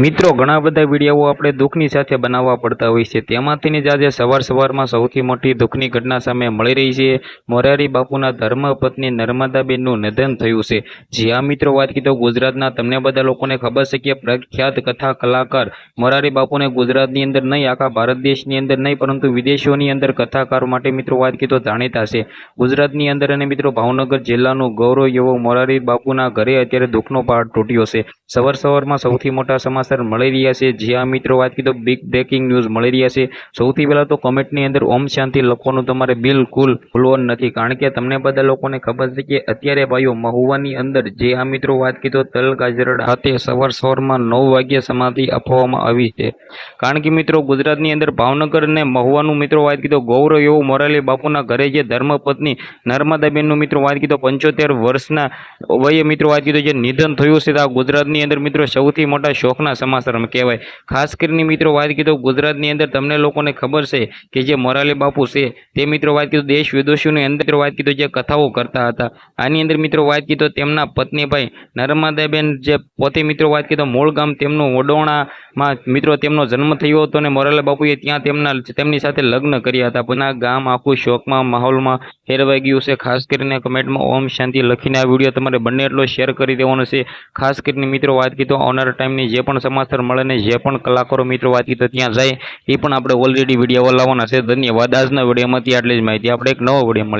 મિત્રો, ઘણા બધા વીડિયો આપણે દુઃખની સાથે બનાવવા પડતા હોય છે. તેમાંથી જ આજે સવાર સવારમાં સૌથી મોટી દુઃખની ઘટના સામે મળી રહી છે. મોરારી બાપુના ધર્મપત્ની નર્મદાબેનનું નિધન થયું છે. જી આ મિત્રો, વાત કીધો ગુજરાતના તમને બધા લોકોને ખબર છે કે પ્રખ્યાત કથા કલાકાર મોરારી બાપુને ગુજરાતની અંદર નહીં, આખા ભારત દેશની અંદર નહીં, પરંતુ વિદેશોની અંદર કથાકાર માટે, મિત્રો, વાત કીધો જાણીતા છે. ગુજરાતની અંદર અને, મિત્રો, ભાવનગર જિલ્લાનું ગૌરવ એવો મોરારી બાપુના ઘરે અત્યારે દુઃખનો પહાડ તૂટ્યો છે. સવાર સવારમાં સૌથી મોટા સમાચાર મળી રહ્યા છે. જ્યાં મિત્રો, વાત કીધો બિગ બ્રેકિંગ ન્યૂઝ મળી રહ્યા છે. સૌથી પહેલાં તો કોમેન્ટની અંદર ઓમ શાંતિ લખવાનું તમારે બિલકુલ ભૂલવાનું નથી. કારણ કે તમને બધા લોકોને ખબર છે કે અત્યારે ભાઈઓ મહુવાની અંદર, જે આ મિત્રો, વાત કીધો તલ ગાજરડ ખાતે સવાર સવારમાં નવ વાગ્યે સમાધિ આપવામાં આવી છે. કારણ કે મિત્રો, ગુજરાતની અંદર ભાવનગર અને મહુવાનું, મિત્રો, વાત કીધો, ગૌરવ એવું મોરાલી બાપુના ઘરે જે ધર્મપત્ની નર્મદાબેનનું, મિત્રો, વાત કીધો, પંચોતેર વર્ષના વયે, મિત્રો, વાત કીધો, જે નિધન થયું છે. આ ગુજરાતની અંદર, મિત્રો, સૌથી મોટા શોખના સમાચાર કહેવાય. ખાસ કરીને મિત્રો વાત કીધું ગુજરાતની અંદર તમને લોકોને ખબર છે કે જે મોરાલી બાપુ છે, તે મિત્રો વાત કીધું દેશ વિદેશોની અંદર વાત કીધું જે કથાઓ કરતા હતા. આની અંદર મિત્રો વાત કીધો તેમના પત્નીભાઈ નર્મદાબેન જે પોતે મિત્રો વાત કીધો મૂળ ગામ તેમનું વડોણામાં મિત્રો તેમનો જન્મ થયો હતો અને મોરાલા બાપુએ ત્યાં તેમના તેમની સાથે લગ્ન કર્યા હતા. પણ ગામ આખું શોકમાં માહોલમાં ફેરવાઈ ગયું છે. ખાસ કરીને કમેન્ટમાં ઓમ શાંતિ લખીને આ વીડિયો તમારે બંને એટલો શેર કરી દેવાનો છે. ખાસ કરીને મિત્રો વાત કીધો આવનારા ટાઈમની જે પણ સમાચાર મળે ને જે પણ કલાકારો મિત્રો વાત કીધો ત્યાં જાય એ પણ આપણે ઓલરેડી વીડિયો લાવવાના છે. ધન્યવાદ. આજના વિડીયોમાંથી આટલી જ માહિતી. આપણે એક નવો વીડિયો મળી